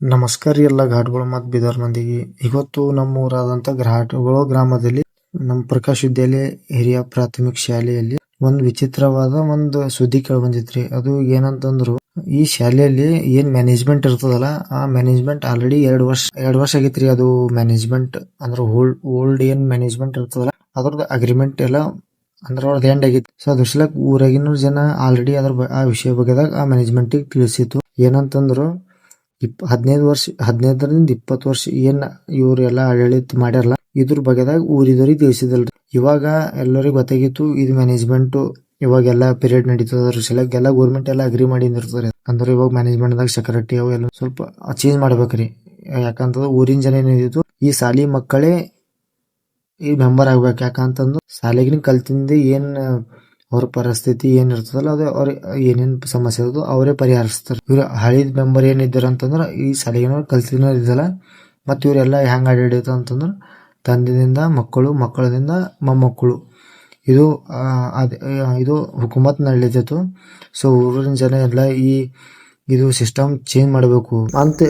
ನಮಸ್ಕಾರ ಎಲ್ಲ ಘಾಟ್ಗಳು ಮತ್ತು ಬೀದರ್ ಮಂದಿಗೆ. ಇವತ್ತು ನಮ್ಮ ಊರಾದಂಥ ಘಾಟ್ಗಳು ಗ್ರಾಮದಲ್ಲಿ ನಮ್ಮ ಪ್ರಕಾಶ್ ವಿದ್ಯಾಲಯ ಹಿರಿಯ ಪ್ರಾಥಮಿಕ ಶಾಲೆಯಲ್ಲಿ ಒಂದು ವಿಚಿತ್ರವಾದ ಒಂದು ಸುದ್ದಿ ಕೇಳಿ ಬಂದಿತ್ರಿ ಅದು ಏನಂತಂದ್ರು, ಈ ಶಾಲೆಯಲ್ಲಿ ಏನ್ ಮ್ಯಾನೇಜ್ಮೆಂಟ್ ಇರ್ತದಲ್ಲ, ಆ ಮ್ಯಾನೇಜ್ಮೆಂಟ್ ಆಲ್ರೆಡಿ ಎರಡು ವರ್ಷ ಎರಡು ವರ್ಷ ಆಗೈತ್ರಿ ಅದು ಮ್ಯಾನೇಜ್ಮೆಂಟ್ ಅಂದ್ರೆ ಓಲ್ಡ್ ಓಲ್ಡ್ ಏನ್ ಮ್ಯಾನೇಜ್ಮೆಂಟ್ ಇರ್ತದಲ್ಲ, ಅದ್ರದ್ದು ಅಗ್ರಿಮೆಂಟ್ ಎಲ್ಲ ಅಂದ್ರೆ ಅವ್ರದ್ದು ಎಂಡ್ ಆಗಿತ್ತು. ಸೊ ಅದ್ರ ಸಲಕ್ ಊರಾಗಿನ ಜನ ಆಲ್ರೆಡಿ ಅದ್ರ ಆ ವಿಷಯ ಬಗ್ಗೆದಾಗ ಆ ಮ್ಯಾನೇಜ್ಮೆಂಟಿಗೆ ತಿಳಿಸಿತ್ತು. ಏನಂತಂದ್ರು ಇಪ್ ಹದಿನೈದು ವರ್ಷ, ಹದಿನೈದರಿಂದ ಇಪ್ಪತ್ತು ವರ್ಷ ಏನ್ ಇವರೆಲ್ಲ ಆಡಳಿತ ಮಾಡ್ಯಾರಲ್ಲ, ಇದ್ರ ಬಗ್ಗೆದಾಗ ಊರಿದವ್ರಿಗೆ ತಿಳಿಸಿದಲ್ರಿ. ಇವಾಗ ಎಲ್ಲರಿಗೂ ಗೊತ್ತಾಗಿತ್ತು, ಇದು ಮ್ಯಾನೇಜ್ಮೆಂಟ್ ಇವಾಗೆಲ್ಲ ಪೀರಿಯಡ್ ನಡೀತದ್ರ ಅದ್ರ ಸಲಕ್ ಎಲ್ಲ ಗೌರ್ಮೆಂಟ್ ಎಲ್ಲ ಅಗ್ರಿ ಮಾಡಿರ್ತಾರೆ ಅಂದ್ರೆ ಇವಾಗ ಮ್ಯಾನೇಜ್ಮೆಂಟ್ದಾಗ ಸೆಕ್ಯೂರಿಟಿ ಅವು ಸ್ವಲ್ಪ ಚೇಂಜ್ ಮಾಡ್ಬೇಕ್ರಿ. ಯಾಕಂತಂದ್ರೆ ಊರಿನ ಜನ ಏನಿದ್ರು, ಈ ಸಾಲಿ ಮಕ್ಕಳೇ ಈ ಮೆಂಬರ್ ಆಗ್ಬೇಕು. ಯಾಕಂತಂದು ಶಾಲೆಗಿನ ಕಲ್ತಿಂದ ಏನ್ ಅವ್ರ ಪರಿಸ್ಥಿತಿ ಏನಿರ್ತದಲ್ಲ, ಅದೇ ಅವ್ರ ಏನೇನ್ ಸಮಸ್ಯೆ ಇರೋದು ಅವರೇ ಪರಿಹರಿಸ್ತಾರೆ. ಇವ್ರ ಹಳಿದ ಮೆಂಬರ್ ಏನಿದ್ದಾರೆ ಅಂತಂದ್ರೆ, ಈ ಶಾಲೆಗಿನವ್ರು ಕಲ್ತಿನವ್ರು ಇದ್ದಲ್ಲ, ಮತ್ತು ಇವರೆಲ್ಲ ಹೆಂಗ್ ಆಡಳಿತ ಅಂತಂದ್ರೆ ತಂದೆಯಿಂದ ಮಕ್ಕಳು, ಮಕ್ಕಳದಿಂದ ಮೊಮ್ಮಕ್ಕಳು. ಇದು ಅದು ಇದು ಹುಕುಮತ್ ನಡೀತಿತ್ತು ಸೊ ಊರಿನ ಜನ ಎಲ್ಲ ಈ ಇದು ಸಿಸ್ಟಮ್ ಚೇಂಜ್ ಮಾಡಬೇಕು ಅಂತ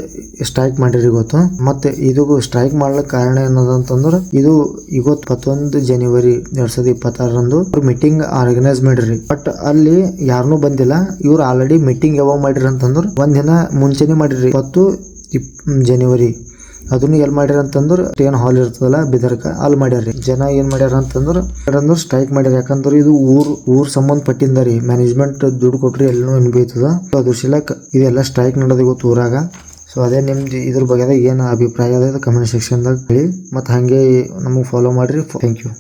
ಸ್ಟ್ರೈಕ್ ಮಾಡಿರಿ ಇವತ್ತು ಮತ್ತೆ ಇದು ಸ್ಟ್ರೈಕ್ ಮಾಡ್ಲಿಕ್ಕೆ ಕಾರಣ ಏನದಂತಂದ್ರ ಇದು ಇವತ್ತು ಇಪ್ಪತ್ತೊಂದು ಜನವರಿ ಎರಡ್ ಸಾವಿರದ ಇಪ್ಪತ್ತಾರರಂದು ಮೀಟಿಂಗ್ ಆರ್ಗನೈಸ್ ಮಾಡಿರಿ. ಬಟ್ ಅಲ್ಲಿ ಯಾರನ್ನೂ ಬಂದಿಲ್ಲ. ಇವ್ರು ಆಲ್ರೆಡಿ ಮೀಟಿಂಗ್ ಯಾವಾಗ ಮಾಡಿರಿ ಅಂತಂದ್ರ ಒಂದಿನ ದಿನ ಮುಂಚೆನೆ ಮಾಡಿರಿ. ಇಪ್ಪತ್ತು ಇಪ್ ಜನವರಿ ಅದನ್ನು ಎಲ್ಲಿ ಮಾಡ್ಯಾರ ಅಂತಂದ್ರೆ ಟ್ರೇನ್ ಹಾಲ್ ಇರ್ತದಲ್ಲ ಬಿದರ್ಕ, ಅಲ್ಲಿ ಮಾಡ್ಯಾರ ಜನ ಏನ್ ಮಾಡ್ಯಾರ ಅಂತಂದ್ರ ಅಂದ್ರೆ ಸ್ಟ್ರೈಕ್ ಮಾಡ್ಯಾರ. ಯಾಕಂದ್ರೆ ಇದು ಊರ್ ಊರ್ ಸಂಬಂಧ ಪಟ್ಟಿಂದ ರೀ. ಮ್ಯಾನೇಜ್ಮೆಂಟ್ ದುಡ್ಡು ಕೊಟ್ರಿ ಎಲ್ಲನೂ ಅನ್ಬೇತದ ಸೊ ಅದ್ರ ಶಿಲಕ್ ಇದೆಲ್ಲ ಸ್ಟ್ರೈಕ್ ನಡೆದ ಇವತ್ತು ಊರಾಗ. ಸೊ ಅದೇ ನಿಮ್ದು ಇದ್ರ ಬಗ್ಗೆ ಏನು ಅಭಿಪ್ರಾಯ ಅದ ಕಮೆಂಟ್ ಸೆಕ್ಷನ್ದಾಗ ಹೇಳಿ. ಮತ್ತು ಹಾಗೆ ನಮಗೆ ಫಾಲೋ ಮಾಡ್ರಿ. Thank you